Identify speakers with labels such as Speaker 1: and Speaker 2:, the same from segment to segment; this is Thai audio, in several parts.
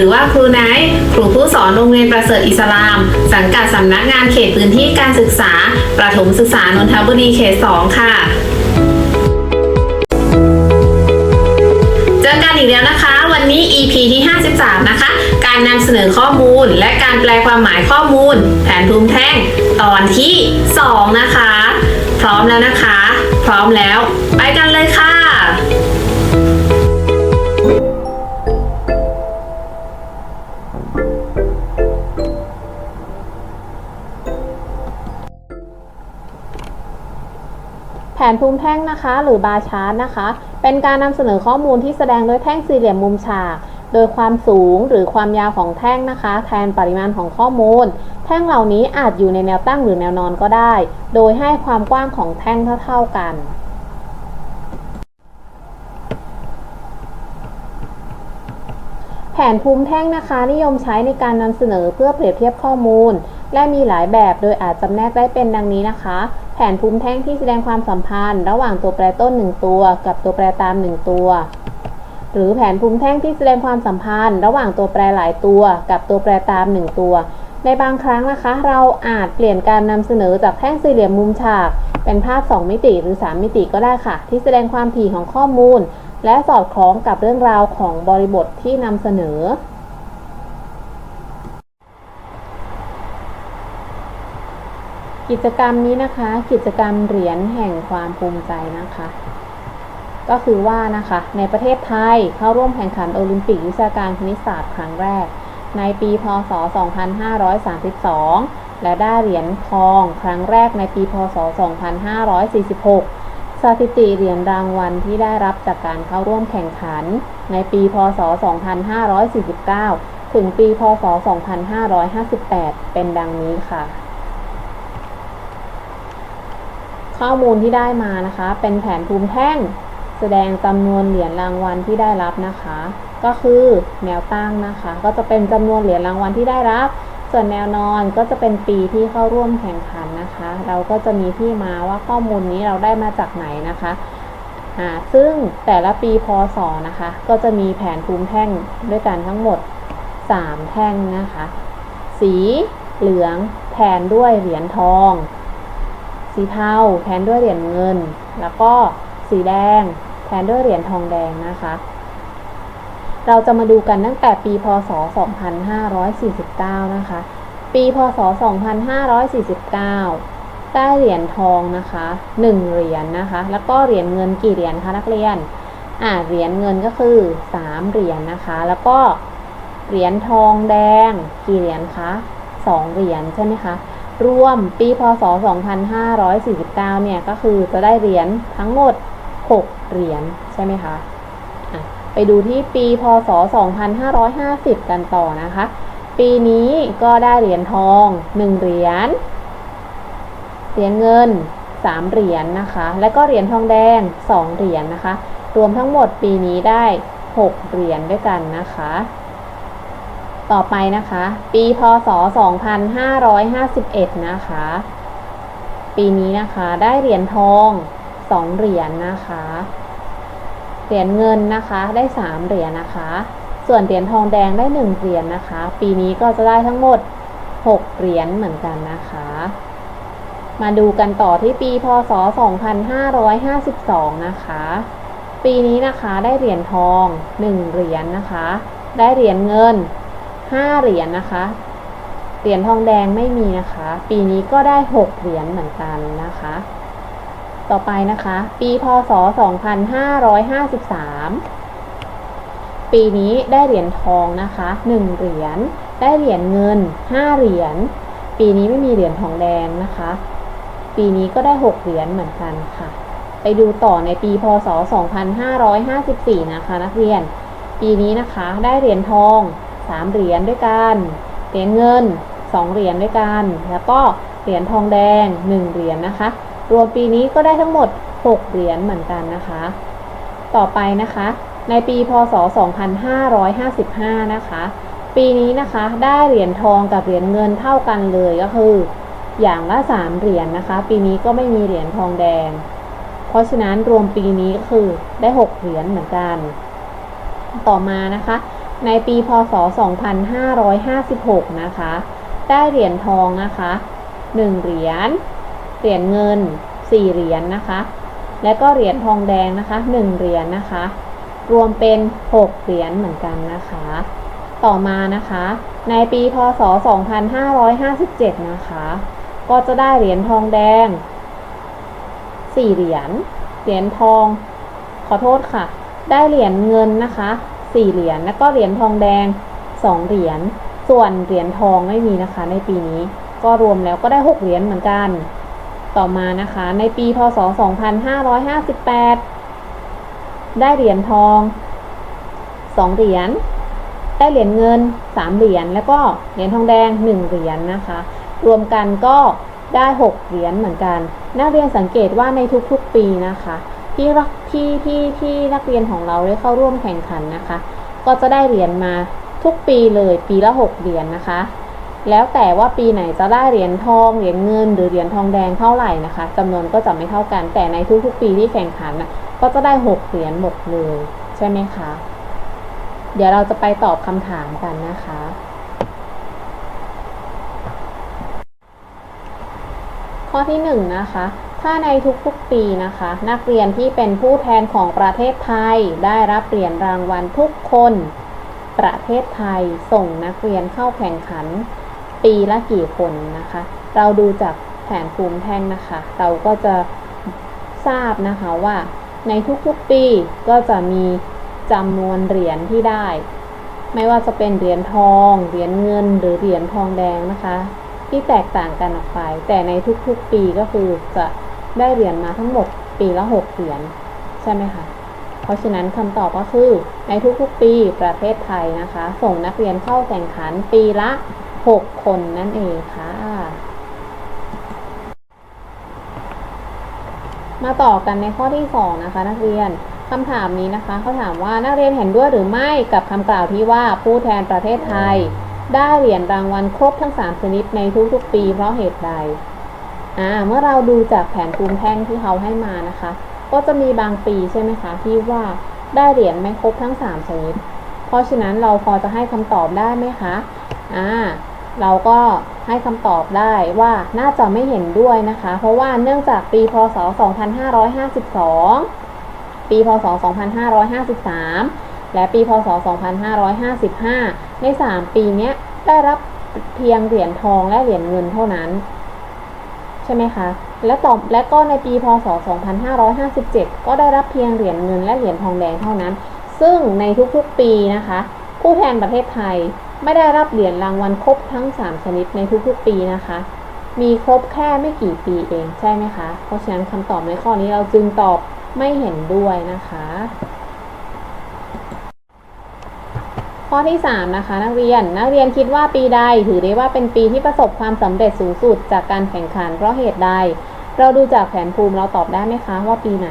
Speaker 1: รือว่าครูไนท์ครูผู้สอนโรงเรียนประเสริฐอิสลาม สังกัดสำนักงานเขตพื้นที่การศึกษา ประถมศึกษานนทบุรีเขต 2 ค่ะเจอกันอีกแล้วนะคะ วันนี้ EP ที่ 53 นะคะ การนำเสนอข้อมูล และการแปลความหมายข้อมูล แผนภูมิแท่งตอนที่ 2 นะคะ พร้อมแล้วนะคะ พร้อมแล้ว ไปกันเลยค่ะ
Speaker 2: ผนภูมิแท่งนะคะ หรือบาร์ชาร์ตนะคะ เป็นการนำเสนอข้อมูลที่แสดงโดยแท่งสี่เหลี่ยมมุมฉาก โดยความสูงหรือความยาวของแท่งนะคะ แทนปริมาณของข้อมูล แท่งเหล่านี้อาจอยู่ในแนวตั้งหรือแนวนอนก็ได้ โดยให้ความกว้างของแท่งเท่าๆกันแผนภูมิแท่งนะคะ นิยมใช้ในการนำเสนอเพื่อเปรียบเทียบข้อมูล และมีหลายแบบโดยอาจจำแนกได้เป็นดังนี้นะคะ ผนภูมิแท่งที่แสดงความสัมพันธ์ ระหว่างตัวแปรต้น 1 ตัว กับตัวแปรตาม 1 ตัว หรือแผนภูมิแท่งที่แสดงความสัมพันธ์ ระหว่างตัวแปรหลายตัว กับตัวแปรตาม 1 ตัว ในบางครั้งนะคะ เราอาจเปลี่ยนการนำเสนอจากแท่งสี่เหลี่ยมมุมฉาก เป็นภาพ 2 มิติหรือ 3 มิติก็ได้ค่ะ ที่แสดงความถี่ของข้อมูล และสอดคล้องกับเรื่องราวของบริบทที่นำเสนอ กิจกรรมนี้นะคะ กิจกรรมเหรียญแห่งความภูมิใจนะคะ ก็คือว่านะคะ ในประเทศไทยเข้าร่วมแข่งขันโอลิมปิกวิชาการคณิตศาสตร์ครั้งแรก ในปีพศ 2532 และได้เหรียญทองครั้งแรกในปีพศ 2546สถิติเหรียญรางวัลที่ได้รับจากการเข้าร่วมแข่งขัน ในปีพศ 2549 ถึงปีพศ 2558 เป็นดังนี้ค่ะ ข้อมูลที่ได้มานะคะ เป็นแผนภูมิแท่ง แสดงจำนวนเหรียญรางวัลที่ได้รับนะคะ ก็คือแนวตั้งนะคะ ก็จะเป็นจำนวนเหรียญรางวัลที่ได้รับ ส่วนแนวนอนก็จะเป็นปีที่เข้าร่วมแข่งขันนะคะ เราก็จะมีที่มาว่าข้อมูลนี้เราได้มาจากไหนนะคะซึ่งแต่ละปีพศนะคะ ก็จะมีแผนภูมิแท่งด้วยกันทั้งหมด 3 แท่งนะคะ สีเหลืองแทนด้วยเหรียญทอง สีเทาแทนด้วยเหรียญเงิน แล้วก็สีแดงแทนด้วยเหรียญทองแดงนะคะ เราจะมาดูกันตั้งแต่ปีพศ 2549 นะคะ ปีพศ 2549ได้เหรียญทองนะคะ1เหรียญนะคะ แล้วก็เหรียญเงินกี่เหรียญคะนักเรียน อ่าเหรียญเงินก็คือ 3เหรียญนะคะ แล้วก็เหรียญทองแดงกี่เหรียญคะ2เหรียญใช่ไหมคะ รวมปีพศ 2549 เนี่ย ก็คือจะได้เหรียญทั้งหมด 6 เหรียญใช่ไหมคะะไปดูที่ปีพศ 2550 กันต่อนะคะ ปีนี้ก็ได้เหรียญทอง 1 เหรียญ เหรียญเงิน 3 เหรียญนะคะ และก็เหรียญทองแดง 2 เหรียญนะคะ รวมทั้งหมดปีนี้ได้ 6 เหรียญด้วยกันนะคะ ต่อไปนะคะ ปีพศ 2551 นะคะ ปีนี้นะคะได้เหรียญทอง2เหรียญนะคะ เหรียญเงินนะคะได้3เหรียญนะคะ ส่วนเหรียญทองแดงได้1เหรียญนะคะ ปีนี้ก็จะได้ทั้งหมด6เหรียญเหมือนกันนะคะ มาดูกันต่อที่ปีพศ 2552 นะคะ ปีนี้นะคะได้เหรียญทอง1เหรียญนะคะ ได้เหรียญเงิน 5เหรียญนะคะ เหรียญทองแดงไม่มีนะคะ ปีนี้ก็ได้6เหรียญเหมือนกันนะคะ ต่อไปนะคะ ปีพศ2553ปีนี้ได้เหรียญทองนะคะ1เหรียญ ได้เหรียญเงิน5เหรียญ ปีนี้ไม่มีเหรียญทองแดงนะคะ ปีนี้ก็ได้6เหรียญเหมือนกันค่ะ ไปดูต่อในปีพศ 2554 นะคะ นักเรียน ปีนี้นะคะได้เหรียญทอง 3 เหรียญด้วยกัน เหรียญเงิน 2 เหรียญด้วยกัน แล้วก็เหรียญทองแดง 1 เหรียญนะคะ รวมปีนี้ก็ได้ทั้งหมด 6 เหรียญเหมือนกันนะคะ ต่อไปนะคะ ในปีพศ 2555 นะคะ ปีนี้นะคะได้เหรียญทองกับเหรียญเงินเท่ากันเลยก็คือ อย่างละ 3 เหรียญนะคะ ปีนี้ก็ไม่มีเหรียญทองแดง เพราะฉะนั้นรวมปีนี้ก็คือได้ 6 เหรียญเหมือนกัน ต่อมานะคะ ในปีพศ 2556 นะคะ ได้เหรียญทองนะคะ 1 เหรียญ เหรียญเงิน 4 เหรียญนะคะ และก็เหรียญทองแดงนะคะ 1 เหรียญนะคะ รวมเป็น 6 เหรียญเหมือนกันนะคะ ต่อมานะคะ ในปีพศ 2557 นะคะ ก็จะได้เหรียญทองแดง 4 เหรียญ เหรียญทอง ขอโทษค่ะ ได้เหรียญเงินนะคะ 4 เหรียญแล้วก็เหรียญทองแดง 2 เหรียญส่วนเหรียญทองไม่มีนะคะในปีนี้ก็รวมแล้วก็ได้ 6 เหรียญเหมือนกัน ต่อมานะคะในปีพศ 2558 ได้เหรียญทอง 2 เหรียญได้เหรียญเงิน 3 เหรียญแล้วก็เหรียญทองแดง 1 เหรียญนะคะ รวมกันก็ได้ 6 เหรียญเหมือนกัน นักเรียนสังเกตว่าในทุกๆปีนะคะ ที่รักที่ที่ที่นักเรียนของเราได้เข้าร่วมแข่งขันนะคะ ก็จะได้เหรียญมาทุกปีเลยปีละ 6 เหรียญนะคะ แล้วแต่ว่าปีไหนจะได้เหรียญทองเหรียญเงิน หรือเหรียญทองแดงเท่าไหร่นะคะจำนวนก็จะไม่เท่ากัน แต่ในทุกๆ ปีที่แข่งขันน่ะก็จะได้ 6 เหรียญหมดเลยใช่ไหมคะ เดี๋ยวเราจะไปตอบคำถามกันนะคะ ข้อที่1นะคะ ถ้าในทุกๆปีนะคะ นักเรียนที่เป็นผู้แทนของประเทศไทย ได้รับเหรียญรางวัลทุกคน ประเทศไทยส่งนักเรียนเข้าแข่งขัน ปีละกี่คนนะคะ เราดูจากแผนภูมิแท่งนะคะ เราก็จะทราบนะคะว่า ในทุกๆปีก็จะมีจำนวนเหรียญที่ได้ ไม่ว่าจะเป็นเหรียญทอง เหรียญเงิน หรือเหรียญทองแดงนะคะ ที่แตกต่างกันออกไป แต่ในทุกๆปีก็คือจะ ได้เหรียญมาทั้งหมดปีละ 6 เหรียญใช่ไหมคะ เพราะฉะนั้นคำตอบก็คือในทุกๆปีประเทศไทยนะคะ ส่งนักเรียนเข้าแข่งขันปีละ 6 คนนั่นเองค่ะ มาต่อกันในข้อที่ 2 นะคะ นักเรียนคำถามนี้นะคะเขาถามว่านักเรียนเห็นด้วยหรือไม่กับคำกล่าวที่ว่าผู้แทนประเทศไทย ได้เหรียญรางวัลครบทั้ง 3 ชนิดในทุกๆปีเพราะเหตุใด อ่าเมื่อเราดูจากแผนภูมิแท่งที่เขาให้มานะคะ ก็จะมีบางปีใช่ไหมคะ ที่ว่าได้เหรียญไม่ครบทั้ง 3 ชนิด เพราะฉะนั้นเราพอจะให้คำตอบได้ไหมคะอ่าเราก็ให้คำตอบได้ว่าน่าจะไม่เห็นด้วยนะคะ เพราะว่าเนื่องจากปีพศ 2552 ปีพศ 2553 และปีพศ 2555 ใน 3 ปีนี้ได้รับเพียงเหรียญทองและเหรียญเงินเท่านั้น ช่ไหมคะและต่อและก็ในปีพศ 2557 ก็ได้รับเพียงเหรียญเงินและเหรียญทองแดงเท่านั้น ซึ่งในทุกๆปีนะคะ ผู้แทนประเทศไทยไม่ได้รับเหรียญรางวัลครบทั้ง 3 ชนิดในทุกๆปีนะคะ มีครบแค่ไม่กี่ปีเองใช่ไหมคะ เพราะฉะนั้นคำตอบในข้อนี้เราจึงตอบไม่เห็นด้วยนะคะ ข้อที่ 3 นะคะ นักเรียน นักเรียนคิดว่าปีใดถือได้ว่าเป็นปีที่ประสบความสำเร็จสูงสุดจากการแข่งขันเพราะเหตุใด เราดูจากแผนภูมิเราตอบได้ไหมคะว่าปีไหน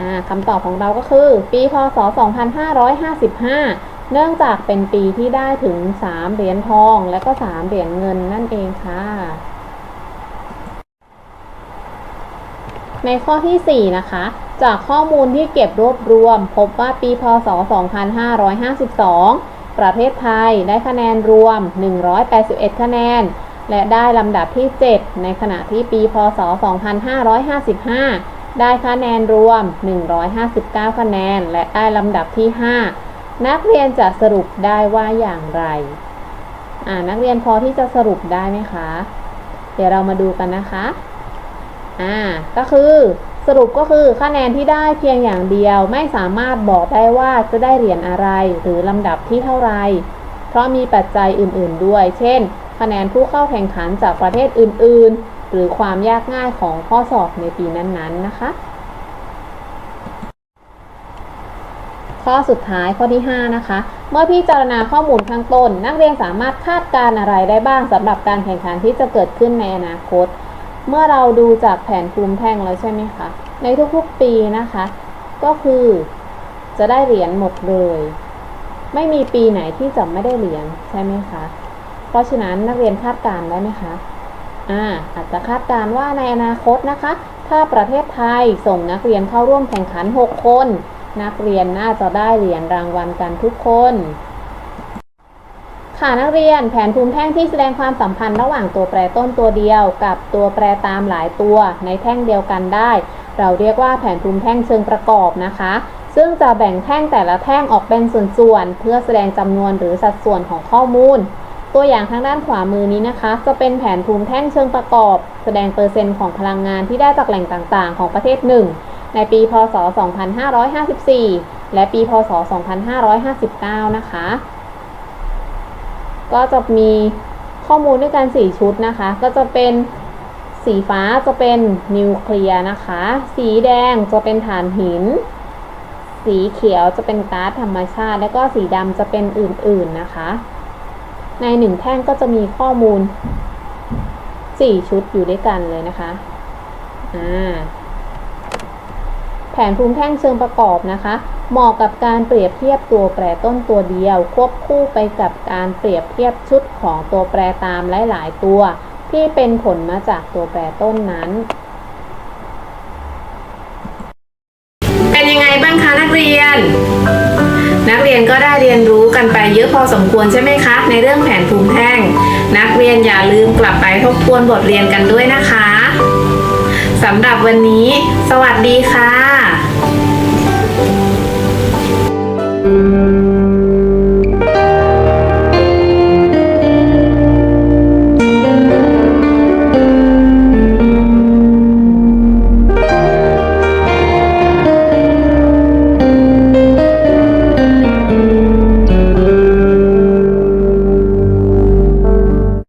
Speaker 2: อ่าคำตอบของเราก็คือ ปีพศ 2555 เนื่องจากเป็นปีที่ได้ถึง 3 เหรียญทอง และก็ 3 เหรียญเงินนั่นเองค่ะ ในข้อที่ 4 นะคะ จากข้อมูลที่เก็บรวบรวม พบว่าปีพศ 2552 ประเทศไทยได้คะแนนรวม 181 คะแนน และได้ลำดับที่ 7 ในขณะที่ปีพศ 2555 ได้คะแนนรวม 159 คะแนน และได้ลำดับที่ 5 นักเรียนจะสรุปได้ว่าอย่างไรอ่านักเรียนพอที่จะสรุปได้ไหมคะ เดี๋ยวเรามาดูกันนะคะ อ่า ก็คือ สรุปก็คือคะแนนที่ได้เพียงอย่างเดียวไม่สามารถบอกได้ว่าจะได้เหรียญอะไร หรือลำดับที่เท่าไร เพราะมีปัจจัยอื่นๆด้วย เช่น คะแนนผู้เข้าแข่งขันจากประเทศอื่นๆ หรือความยากง่ายของข้อสอบในปีนั้นๆนะคะ ข้อสุดท้ายข้อที่ 5 นะคะ เมื่อพิจารณาข้อมูลข้างต้น นักเรียนสามารถคาดการณ์อะไรได้บ้างสำหรับการแข่งขันที่จะเกิดขึ้นในอนาคต เมื่อเราดูจากแผนภูมิแท่งแล้วใช่ไหมคะ ในทุกๆปีนะคะ ก็คือจะได้เหรียญหมดเลย ไม่มีปีไหนที่จะไม่ได้เหรียญใช่ไหมคะ เพราะฉะนั้นนักเรียนคาดการณ์ได้ไหมคะอ่าอาจจะคาดการณ์ว่าในอนาคตนะคะ ถ้าประเทศไทยส่งนักเรียนเข้าร่วมแข่งขัน 6 คน นักเรียนน่าจะได้เหรียญรางวัลกันทุกคน ค่ะนักเรียนแผนภูมิแท่งที่แสดงความสัมพันธ์ระหว่างตัวแปรต้นตัวเดียวกับตัวแปรตามหลายตัวในแท่งเดียวกันได้ เราเรียกว่าแผนภูมิแท่งเชิงประกอบนะคะ ซึ่งจะแบ่งแท่งแต่ละแท่งออกเป็นส่วนๆเพื่อแสดงจำนวนหรือสัดส่วนของข้อมูล ตัวอย่างทางด้านขวามือนี้นะคะ จะเป็นแผนภูมิแท่งเชิงประกอบ แสดงเปอร์เซ็นต์ของพลังงานที่ได้จากแหล่งต่างๆ ของประเทศหนึ่งในปี พศ 2554 และปี พศ 2559 นะคะ ก็จะมีข้อมูลด้วยกัน 4 ชุดนะคะ ก็จะเป็นสีฟ้าจะเป็นนิวเคลียร์นะคะ สีแดงจะเป็นถ่านหิน สีเขียวจะเป็นก๊าซธรรมชาติ และก็สีดำจะเป็นอื่นๆนะคะ ในหนึ่งแท่งก็จะมีข้อมูล 4 ชุดอยู่ด้วยกันเลยนะคะอ่าแผนภูมิแท่งเชิงประกอบนะคะ เหมาะกับการเปรียบเทียบตัวแปรต้นตัวเดียว ควบคู่ไปกับการเปรียบเทียบชุดของตัวแปรตามหลาย ๆ ตัว ที่เป็นผลมาจากตัวแปรต้นนั้น
Speaker 1: เป็นยังไงบ้างคะนักเรียน นักเรียนก็ได้เรียนรู้กันไปเยอะพอสมควรใช่ไหมคะ ในเรื่องแผนภูมิแท่ง นักเรียนอย่าลืมกลับไปทบทวนบทเรียนกันด้วยนะคะสำหรับวันนี้ สวัสดีค่ะ